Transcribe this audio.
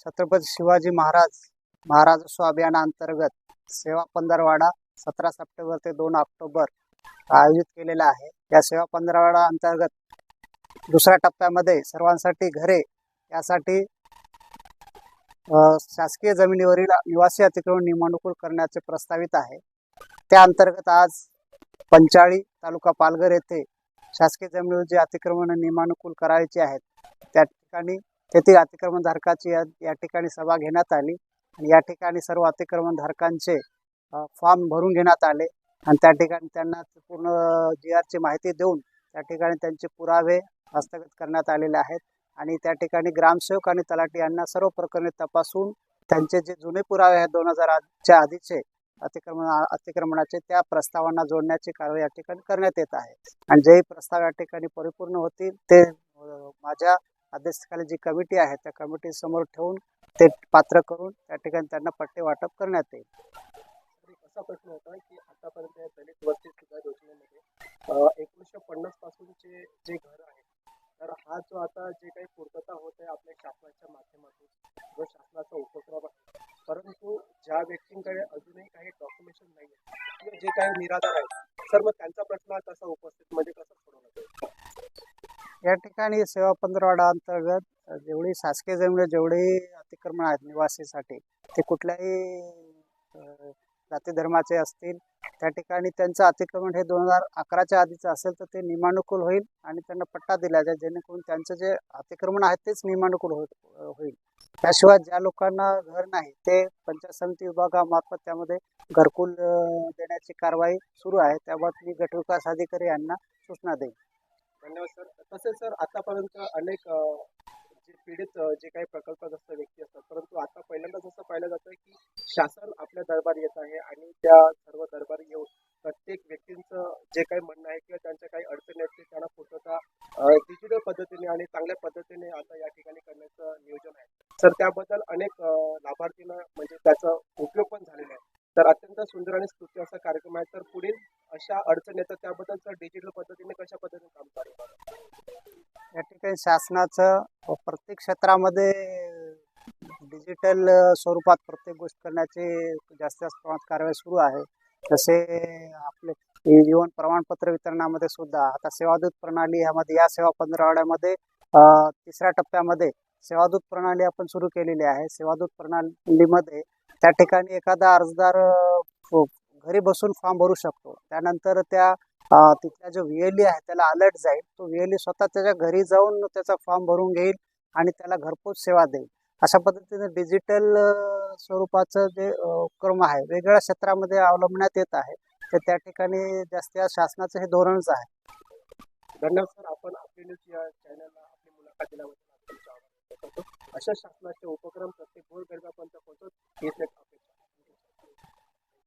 छत्रपती शिवाजी महाराज महाराज स्वाभियाना अंतर्गत सेवा पंधरवाडा सतरा सप्टेंबर ते दोन ऑक्टोबर आयोजित केलेला आहे. या सेवा पंधरवाडा अंतर्गत दुसऱ्या टप्प्यामध्ये सर्वांसाठी घरे यासाठी शासकीय जमिनीवरील निवासी अतिक्रमण नियमानुकूल करण्याचे प्रस्तावित आहे. त्या अंतर्गत आज पंचाळी तालुका पालघर येथे शासकीय जमिनीवर जे अतिक्रमण नियमानुकूल करायचे आहेत त्या ठिकाणी तेथील अतिक्रमणधारकाची या ठिकाणी सभा घेण्यात आली आणि या ठिकाणी सर्व अतिक्रमणधारकांचे फॉर्म भरून घेण्यात आले. आणि त्या ठिकाणी त्यांना पूर्ण जी आरची माहिती देऊन त्या ठिकाणी त्यांचे पुरावे हस्तगत करण्यात आलेले आहेत. आणि त्या ठिकाणी ग्रामसेवक आणि तलाठी यांना सर्व प्रकरणे तपासून त्यांचे जे जुने पुरावे आहेत दोन हजार आठच्या आधीचे अतिक्रमण अतिक्रमणाचे त्या प्रस्तावांना जोडण्याची कारवाई या ठिकाणी करण्यात येत आहे. आणि जेही प्रस्ताव या ठिकाणी परिपूर्ण होतील ते माझ्या अध्यक्षतेखाली जी कमिटी आहे त्या कमिटी समोर ठेवून ते पात्र करून त्या ठिकाणी त्यांना पट्टे वाटप करण्यात येईल. असा प्रश्न होता की आतापर्यंत या दलित वस्ती सुद्धा योजनेमध्ये एकोणीसशे पन्नास पासूनचे जे घर आहे तर हा जो आता जे काही पूर्तता होत आहे आपल्या शासनाच्या माध्यमातून जो शासनाचा उपक्रम आहे परंतु ज्या व्यक्तींकडे अजूनही काही डॉक्युमेंटेशन नाही आहे किंवा जे काही निराधार आहेत तर मग त्यांचा प्रश्न कसा उपस्थित म्हणजे कसा सोडवला जाईल? या ठिकाणी सेवा पंधरवाडा अंतर्गत जेवढी शासकीय जमीन जेवढी अतिक्रमण आहेत निवासीसाठी ते कुठल्याही जाती धर्माचे असतील त्या ठिकाणी त्यांचं अतिक्रमण हे दोन हजार अकराच्या आधीचं असेल तर ते नियमानुकूल होईल आणि त्यांना पट्टा दिला जाईल जेणेकरून त्यांचं जे अतिक्रमण आहे तेच नियमानुकूल होईल. त्याशिवाय ज्या लोकांना घर नाही ते पंचायत समिती विभागामार्फत त्यामध्ये घरकुल देण्याची कारवाई सुरू आहे त्याबाबत मी गटविकास अधिकारी यांना सूचना देईन. धन्यवाद सर. तसेच सर आतापर्यंत अनेक जे पीडित जे काही प्रकल्पग्रस्त व्यक्ती असतात परंतु आता पहिल्यांदा असं पाहिलं जातं की शासन आपल्या दरबारी येत आहे आणि त्या सर्व दरबारी येऊन प्रत्येक व्यक्तींचं जे काही म्हणणं आहे किंवा त्यांच्या काही अडचणी आहेत ते त्यांना पूर्तता डिजिटल पद्धतीने आणि चांगल्या पद्धतीने आता या ठिकाणी करण्याचं नियोजन आहे. तर त्याबद्दल अनेक लाभार्थींना म्हणजे त्याचा उपयोग पण झालेला आहे. तर अत्यंत सुंदर आणि स्तुती असा कार्यक्रम आहे. तर पुढील अशा अडचणी येतात त्याबद्दल सर डिजिटल पद्धतीने कशा पद्धतीने काम चालू या ठिकाणी शासनाचं प्रत्येक क्षेत्रामध्ये डिजिटल स्वरूपात प्रत्येक गोष्ट करण्याची जास्तीत जास्त प्रमाणात कारवाई सुरू आहे. तसे आपले जीवन प्रमाणपत्र वितरणामध्ये सुद्धा आता सेवादूत प्रणाली यामध्ये या सेवा पंधरवाड्यामध्ये तिसऱ्या टप्प्यामध्ये सेवादूत प्रणाली आपण सुरू केलेली आहे. सेवादूत प्रणालीमध्ये त्या ठिकाणी एखादा अर्जदार घरी बसून फॉर्म भरू शकतो. त्यानंतर त्या तिथल्या तिथला जो व्हीएलई आहे त्याला अलर्ट जाईल. तो व्हीएलई स्वतः त्याच्या घरी जाऊन त्याचा फॉर्म भरून घेईल आणि त्याला घरपोच सेवा देईल. अशा पद्धतीने डिजिटल स्वरूपाचं जे उपक्रम आहे वेगवेगळ्या क्षेत्रामध्ये अवलंबण्यात येत आहे. तर त्या ठिकाणी जास्त शासनाचं हे धोरणच आहे. धन्यवाद सर. आपण आपली न्यूज या चॅनलला आपली मुलाखत दिल्याबद्दल अशा शासनाचे उपक्रम प्रत्येक गोरगरिबापर्यंत